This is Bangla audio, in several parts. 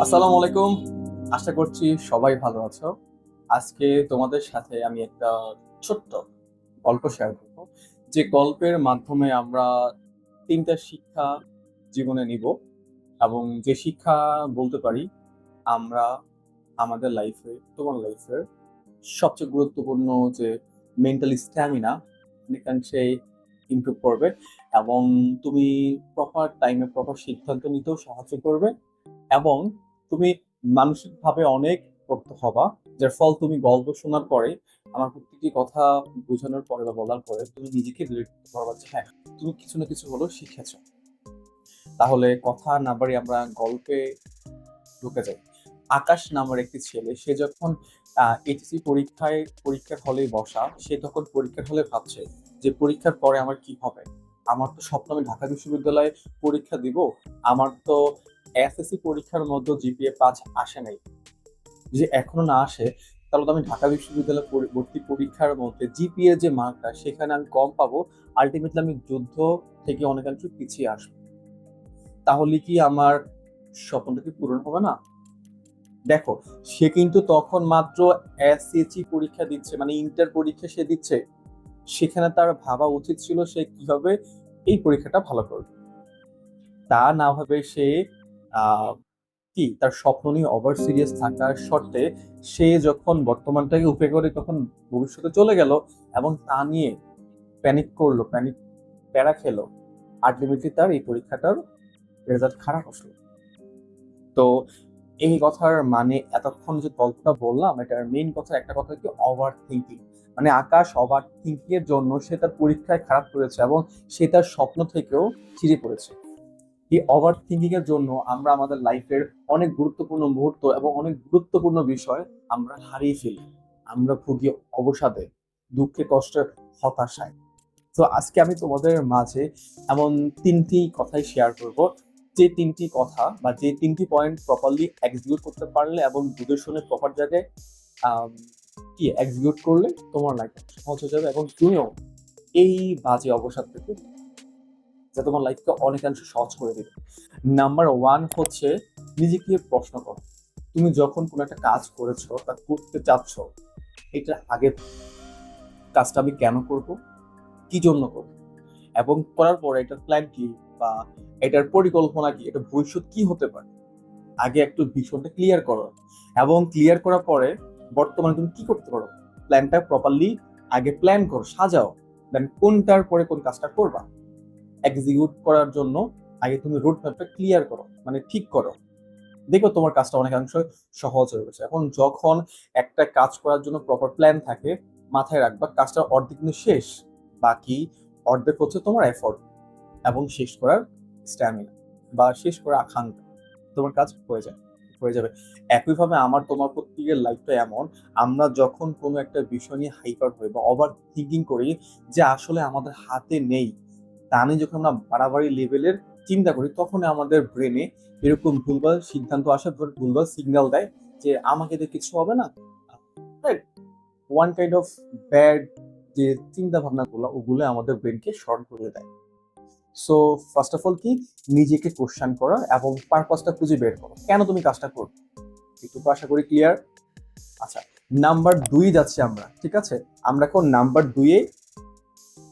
আসসালামু আলাইকুম। আশা করছি সবাই ভালো আছো। আজকে তোমাদের সাথে আমি একটা ছোট্ট গল্প শেয়ার করব। যে গল্পের মাধ্যমে আমরা তিনটা শিক্ষা জীবনে নিব এবং যে শিক্ষা বলতে পারি, আমরা আমাদের লাইফে তোমার লাইফের সবচেয়ে গুরুত্বপূর্ণ যে মেন্টাল স্ট্যামিনা অনেকাংশে ইমপ্রুভ করবে এবং তুমি প্রপার টাইমে প্রপার সিদ্ধান্ত নিতেও সাহায্য করবে। এবং তুমি মানসিকভাবে অনেক শক্ত হবা, যার ফল তুমি গল্প শোনার পরে, আমার প্রত্যেকটি কথা বোঝানোর পরে বা বলার পরে তুমি নিজেকে করতে পারবা যে হ্যাঁ তুমি কিছু না কিছু হলো শিখেছ। তাহলে কথা না বাড়ি আমরা গল্পে ঢুকে যাই। আকাশ নামের একটি ছেলে, সে যখন এইচএসসি পরীক্ষায়, পরীক্ষার হলে বসা, সে তখন পরীক্ষার হলে ভাবছে যে পরীক্ষার পরে আমার কি হবে? আমার তো স্বপ্ন আমি ঢাকা বিশ্ববিদ্যালয়ে পরীক্ষা দিব, আমার তো এসএসসি পরীক্ষার মধ্যে জিপিএ পাঁচ আসে নাই। যে এখনও না আসে, তাহলে তো আমি ঢাকা বিশ্ববিদ্যালয় ভর্তি পরীক্ষার মধ্যে জিপিএ যে মার্কটা, সেখানে আমি কম পাবো। আলটিমেটলি আমি যুদ্ধ থেকে অনেকাংশ পিছিয়ে আসব। তাহলে কি আমার স্বপ্নটা কি পূরণ হবে না? দেখো, সে কিন্তু তখন মাত্র এসএসসি পরীক্ষা দিচ্ছে মানে ইন্টার পরীক্ষা সে দিচ্ছে। সেখানে তার ভাবা উচিত ছিল সে কীভাবে এই পরীক্ষাটা ভালো করবে। তা না ভাবে সে কি, তার স্বপ্ন নিয়ে ওভার সিরিয়াস থাকার শর্তে সে যখন বর্তমানটাকে উপে করে তখন ভবিষ্যতে চলে গেল এবং তা নিয়ে প্যানিক করল প্যানিক প্যারা খেলো। আলটিমেটলি তার এই পরীক্ষাটার রেজাল্ট খারাপ আসলো। তো এই কথার মানে এতক্ষণ যে গল্পটা বললাম এটার মেইন কথা, একটা কথা কি ওভার থিঙ্কিং মানে আকাশ ওভার থিঙ্কিং এর জন্য সে তার পরীক্ষায় খারাপ করেছে এবং সে তার স্বপ্ন থেকেও চিরে পড়েছে। এই ওভার থিঙ্কিং এর জন্য আমরা আমাদের লাইফের অনেক গুরুত্বপূর্ণ মুহূর্ত এবং অনেক গুরুত্বপূর্ণ বিষয় আমরা হারিয়ে ফেলি। আমরা ভুগি অবসাদে, দুঃখে, কষ্টে, হতাশায়। তো আজকে আমি তোমাদের মাঝে এমন তিনটি কথাই শেয়ার করব। যে তিনটি কথা বা যে তিনটি পয়েন্ট প্রপারলি এক্সিকিউট করতে পারলে এবং বুঝে শুনে প্রপার জায়গায় কি এক্সিকিউট করলে তোমার লাইফ সহজ হয়ে যাবে এবং তুমিও এই বাজে অবসাদ থেকে যা তোমার লাইফকে অনেকাংশ সহজ করে দিবে। নাম্বার ওয়ান হচ্ছে নিজেকে প্রশ্ন করো। তুমি যখন কোনো একটা কাজ করেছ বা করতে চাচ্ছ এটা আগে কাজটা আমি কেন করব? কি জন্য করব? এবং করার পরে এটার প্ল্যান কি বা এটার পরিকল্পনা কি এটা ভবিষ্যৎ কি হতে পারে? আগে একটু ভীষণটা ক্লিয়ার করো। এবং ক্লিয়ার করার পরে বর্তমানে তুমি কি করতে পারো? প্ল্যানটা প্রপারলি আগে প্ল্যান করো, সাজাও। দেন কোনটার পরে কোন কাজটা করবা? এক্সিকিউট করার জন্য আগে তুমি রুট ম্যাপটা ক্লিয়ার করো মানে ঠিক করো। দেখো তোমার কাজটা অনেকাংশ সহজ হয়ে গেছে। এখন যখন একটা কাজ করার জন্য প্রপার প্ল্যান থাকে, মাথায় রাখবা কাজটা অর্ধেক কিন্তু শেষ, বাকি অর্ধেক হচ্ছে তোমার এফোর্ট এবং শেষ করার স্ট্যামিনা বা শেষ করার আকাঙ্ক্ষা। তোমার কাজ হয়ে যায়, হয়ে যাবে। একইভাবে আমার তোমার প্রত্যেকের লাইফটা এমন, আমরা যখন কোনো একটা বিষয় নিয়ে হাইপার হই বা ওভার থিঙ্কিং করি যে আসলে আমাদের হাতে নেই তা নিয়ে যখন আমরা বাড়াবাড়ি লেভেলের চিন্তা করি তখন আমাদের ব্রেনে এরকম ভুলভাল সিদ্ধান্ত আসে ভুল- ভুলভাল সিগন্যাল দেয় যে আমাকে দিয়ে কিছু হবে না। ওয়ান কাইন্ড অফ ব্যাড যে চিন্তা ভাবনাগুলো ওগুলো আমাদের ব্রেনকে শর্ট করে দেয়। সো ফার্স্ট অফ অল কি? নিজেকে কোশ্চান করা এবং পারপাসটা খুঁজে বের করো। কেন তুমি কাজটা করবে একটু তো আশা করি ক্লিয়ার আচ্ছা নাম্বার দুই যাচ্ছি আমরা, ঠিক আছে? আমরা এখন নাম্বার দুইয়ে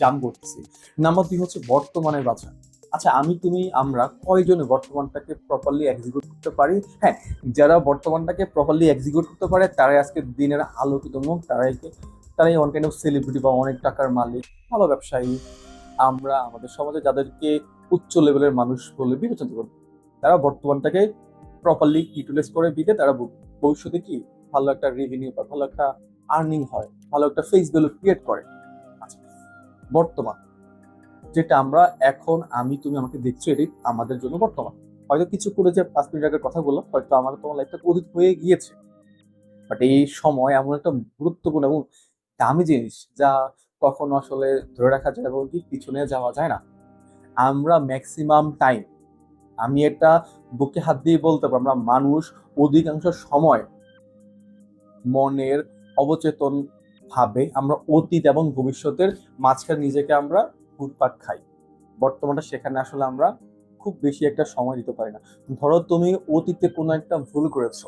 জাম করতেছি। নাম্বার দুই হচ্ছে বর্তমানের বাজার আচ্ছা আমি, তুমি, আমরা কয়জনে বর্তমানটাকে প্রপারলি এক্সিকিউট করতে পারি? হ্যাঁ যারা বর্তমানটাকে প্রপারলি এক্সিকিউট করতে পারে, তারাই আজকে দিনের আলোকিত মুখ, তারাই তারাই অন কাইন্ড অফ সেলিব্রিটি বা অনেক টাকার মালিক, ভালো ব্যবসায়ী। আমরা আমাদের সমাজে যাদেরকে উচ্চ লেভেলের মানুষ বলে বিবেচনা করি, তারা বর্তমানটাকে প্রপারলি ইউটিলাইজ করে দিতে তারা ভবিষ্যতে কি? ভালো একটা রেভিনিউ বা ভালো একটা আর্নিং হয়, ভালো একটা ফেস ভ্যালু ক্রিয়েট করে। বর্তমান। যেটা আমরা এখন আমি, তুমি আমাকে দেখছ এটি আমাদের জন্য বর্তমান। হয়তো কিছু করে যে পাঁচ মিনিট আগের কথা বললাম, হয়তো আমার, তোমার লাইফটা অতীত হয়ে গিয়েছে। বাট এই সময় এমন একটা গুরুত্বপূর্ণ এবং দামি জিনিস যা কখনো আসলে ধরে রাখা যায় এবং কি পিছনে যাওয়া যায় না। আমরা ম্যাক্সিমাম টাইম আমি এটা বুকে হাত দিয়ে বলতে পারব, আমরা মানুষ অধিকাংশ সময় মনের অবচেতন ভাবে আমরা অতীত এবং ভবিষ্যতের মাঝখানে নিজেকে আমরা ঘুরপাক খাই। বর্তমানটা সেখানে আসলে আমরা খুব বেশি একটা সময় দিতে পারি না। ধরো তুমি অতীতে কোনো একটা ভুল করেছ,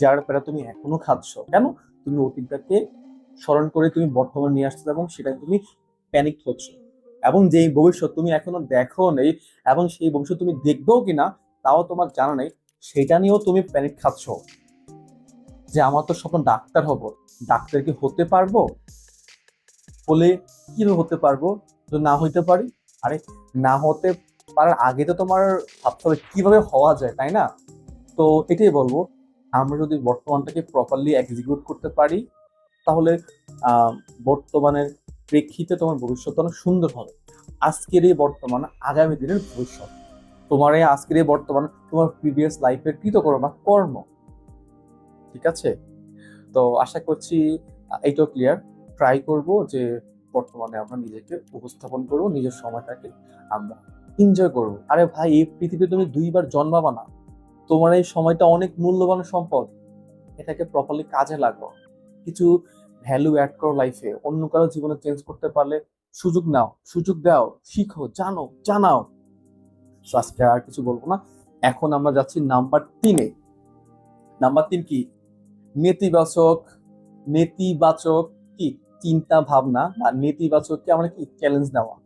যার পরে তুমি এখনও খাচ্ছ, কেন? তুমি অতীতটাকে স্মরণ করে তুমি বর্তমানে নিয়ে আসছো এবং সেটা তুমি প্যানিক হচ্ছ এবং যেই ভবিষ্যৎ তুমি এখনও দেখো নেই এবং সেই ভবিষ্যৎ তুমি দেখবেও কিনা, তাও তোমার জানা নেই, সেটা নিয়েও তুমি প্যানিক খাচ্ছ। যে আমার তো স্বপ্ন ডাক্তার হব, ডাক্তার কি হতে পারব? হলে কীভাবে হতে পারব? যদি না হইতে পারি? আরে, না হতে পারার আগে তো তোমার ভাবতে হবে কীভাবে হওয়া যায়, তাই না? তো এটাই বলব, আমরা যদি বর্তমানটাকে প্রপারলি এক্সিকিউট করতে পারি, তাহলে বর্তমানের প্রেক্ষিতে তোমার ভবিষ্যৎ অনেক সুন্দর হবে। আজকের এই বর্তমান, আগামী দিনের ভবিষ্যৎ। তোমার এই আজকের এই বর্তমান, তোমার প্রিভিয়াস লাইফের কৃতকর্ম কর্ম। ঠিক আছে? তো আশা করছি এইটাও ক্লিয়ার ট্রাই করব যে বর্তমানে আমরা নিজেকে উপস্থাপন করব, নিজের সময়টাকে আমরা এনজয় করব। আরে ভাই, এই পৃথিবীতে তুমি দুইবার জন্মাবা না। তোমার এই সময়টা অনেক মূল্যবান সম্পদ। এটাকে প্রপারলি কাজে লাগো কিছু ভ্যালু অ্যাড করো লাইফে অন্য কারও জীবনে চেঞ্জ করতে পারলে সুযোগ নাও, সুযোগ দাও, শিখো, জানো, জানাও। আজকে আর কিছু বলব না। এখন আমরা যাচ্ছি নাম্বার তিনে নাম্বার তিন কি? নেতিবাচক নেতিবাচক কি? চিন্তা ভাবনা বা নেতিবাচককে আমরা কি? চ্যালেঞ্জ নেওয়া।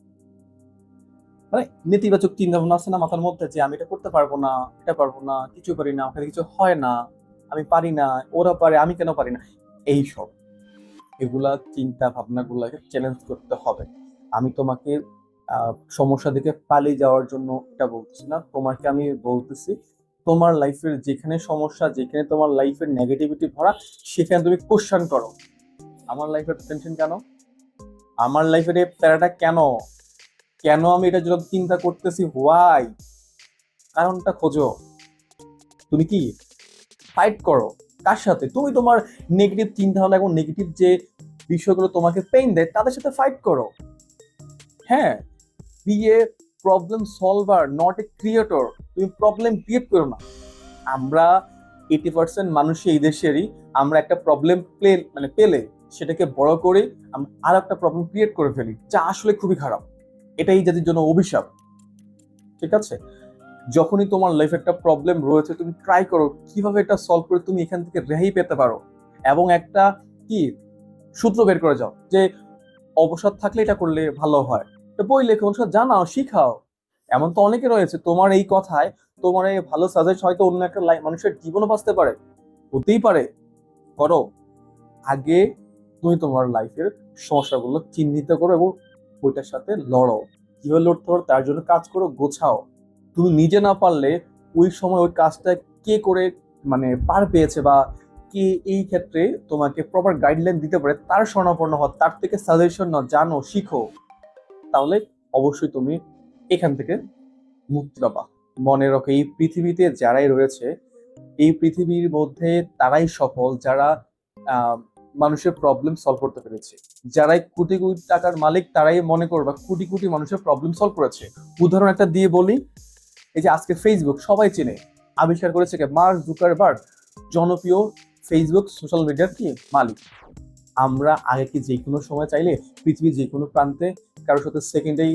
মানে নেতিবাচক চিন্তা ভাবনা আছে না মাথার মধ্যে যে আমি এটা করতে পারব না, এটা পারব না, কিছু পারি না, ওখানে কিছু হয় না, আমি পারি না, ওরা পারে, আমি কেন পারি না? এই সব। এগুলা চিন্তা ভাবনাগুলোকে চ্যালেঞ্জ করতে হবে। আমি তোমাকে সমস্যা থেকে পালিয়ে যাওয়ার জন্য এটা বলতেছি না। তোমাকে আমি বলতেছি তোমার লাইফের যেখানে সমস্যা, যেখানে তোমার লাইফের নেগেটিভিটি ভরা, সেখানে তুমি কোশ্চেন করো। আমার লাইফের টেনশন কেন? আমার লাইফের এই প্যারাটা কেন? কেন আমি এটার জন্য চিন্তা করতেছি? হোয়াই কারণটা খোঁজো। তুমি কি? ফাইট করো। কার সাথে? তুমি তোমার নেগেটিভ চিন্তা ভাবনা এবং নেগেটিভ যে বিষয়গুলো তোমাকে পেইন দেয়, তাদের সাথে ফাইট করো। হ্যাঁ be a problem solver not a creator তুমি প্রবলেম ক্রিয়েট করো না। আমরা এইটি পার্সেন্ট মানুষই এই দেশেরই, আমরা একটা প্রবলেম প্লে মানে পেলে সেটাকে বড় করে আমরা আর একটা প্রবলেম ক্রিয়েট করে ফেলি, যা আসলে খুবই খারাপ। এটাই জাতির জন্য অভিশাপ। ঠিক আছে? যখনই তোমার লাইফে একটা প্রবলেম রয়েছে, তুমি ট্রাই করো কীভাবে এটা সলভ করে তুমি এখান থেকে রেহাই পেতে পারো। এবং একটা কি সূত্র বের করে যাও যে, অবসর থাকলে এটা করলে ভালো হয়। তো বই লেখো জানাও, শিখাও। এমন তো অনেকে রয়েছে, তোমার এই কথায় তোমার এই ভালো সাজেস্ট হয়তো অন্য একটা লাইফ মানুষের জীবনও বাঁচতে পারে। হতেই পারে। করো। আগে তুমি তোমার লাইফের সমস্যাগুলো চিহ্নিত করো এবং ওইটার সাথে লড়ো। কীভাবে লড়তে পারো তার জন্য কাজ করো, গোছাও। তুমি নিজে না পারলে ওই সময় ওই কাজটা কে করে মানে পার পেয়েছে বা কে এই ক্ষেত্রে তোমাকে প্রপার গাইডলাইন দিতে পারে, তার স্বর্ণাপন্ন হওয়া তার থেকে সাজেশন নাও, জানো, শিখো। তাহলে অবশ্যই তুমি এখান থেকে মুক্তি পাবা। মনে রাখো, এই পৃথিবীতে যারাই রয়েছে, এই পৃথিবীর মধ্যে তারাই সফল, যারা মানুষের প্রবলেম সলভ করতে পেরেছে। যারাই কোটি কোটি টাকার মালিক, তারাই মনে করবা কোটি কোটি মানুষের প্রবলেম সলভ করেছে। উদাহরণ একটা দিয়ে বলি, এই যে আজকে ফেসবুক সবাই চেনে, আবিষ্কার করেছে কে? মার্ক জুকারবার্গ জনপ্রিয় ফেসবুক সোশ্যাল মিডিয়ার কি? মালিক। আমরা আগে কি যে কোনো সময় চাইলে পৃথিবীর যে কোনো প্রান্তে কারোর সাথে সেকেন্ডেই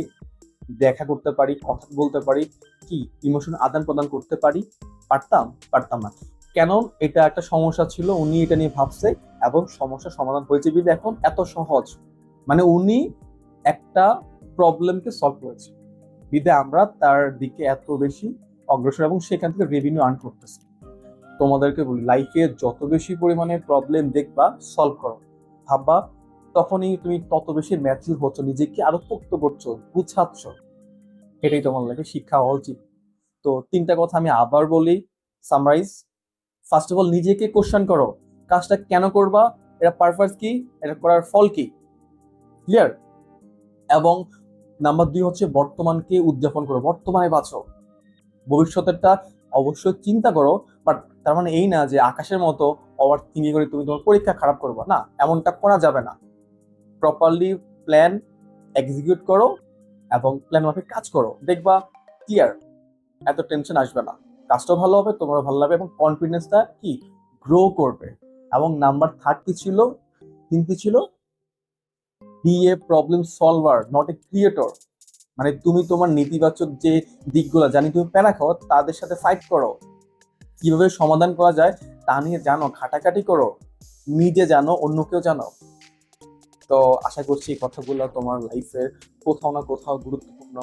দেখা করতে পারি, কথা বলতে পারি, কি ইমোশন আদান প্রদান করতে পারি, পারতাম পারতাম না। কেন? এটা একটা সমস্যা ছিল, উনি এটা নিয়ে ভাবছে এবং সমস্যার সমাধান হয়েছে। বিধে এখন এত সহজ। মানে উনি একটা প্রবলেমকে সলভ করেছে। বিধে আমরা তার দিকে এত বেশি অগ্রসর এবং সেখান থেকে রেভিনিউ আর্ন করতেছি। তোমাদেরকে বলি লাইফে যত বেশি পরিমাণে প্রবলেম দেখবা সলভ করো। ভাববা তখনই তুমি তত বেশি ম্যাচিউর হচ্ছ, নিজেকে আরও পোক্ত করছ, গুছাচ্ছ। এটাই তোমার লাগে শিক্ষা হওয়া উচিত। তো তিনটা কথা আমি আবার বলি সামরাইজ ফার্স্ট অফ অল নিজেকে কোশ্চেন করো, কাজটা কেন করবা, এটা পারপাস কি, এটা করার ফল কি? ক্লিয়ার এবং নাম্বার দুই হচ্ছে বর্তমানকে উদযাপন করো, বর্তমানে বাঁচো। ভবিষ্যতেরটা অবশ্যই চিন্তা করো বাট তার মানে এই না যে আকাশের মতো ওভার থিঙ্কিং করে তুমি তোমার পরীক্ষা খারাপ করবা। না, এমনটা করা যাবে না। প্রপারলি প্ল্যান এক্সিকিউট করো এবং প্ল্যান মাফিক কাজ করো। দেখবা ক্লিয়ার এত টেনশন আসবে না। কাজটাও ভালো হবে, তোমারও ভালো লাগবে এবং কনফিডেন্সটা কি? গ্রো করবে। এবং নাম্বার থার্ড কি ছিল? তিন কি ছিল? Be a problem solver not a creator মানে তুমি তোমার নেতিবাচক যে দিকগুলো, জানি তুমি প্যারা খাও, তাদের সাথে ফাইট করো। কীভাবে সমাধান করা যায় তা নিয়ে জানো খাটাখাটি করো। নিজে জানো, অন্য কেউ জানো। তো আশা করছি এই কথাগুলো তোমার লাইফের কোথাও না কোথাও গুরুত্বপূর্ণ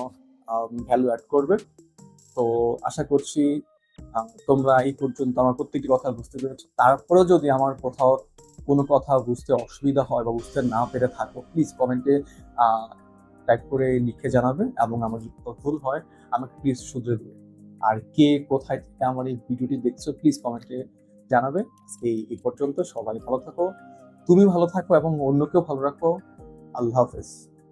ভ্যালু অ্যাড করবে। তো আশা করছি তোমরা এই পর্যন্ত আমার প্রত্যেকটি কথা বুঝতে পেরেছ। তারপরেও যদি আমার কোথাও কোনো কথা বুঝতে অসুবিধা হয় বা বুঝতে না পেরে থাকো প্লিজ কমেন্টে টাইপ করে লিখে জানাবে এবং আমার যদি ভুল হয়, আমাকে প্লিজ শুধরে দেবে। আর কে কোথায় থেকে আমার এই ভিডিওটি দেখছ প্লিজ কমেন্টে জানাবে। এই পর্যন্ত, সবাই ভালো থাকো। তুমি ভালো থাকো এবং অন্যকেও ভালো রাখো। আল্লাহ হাফেজ।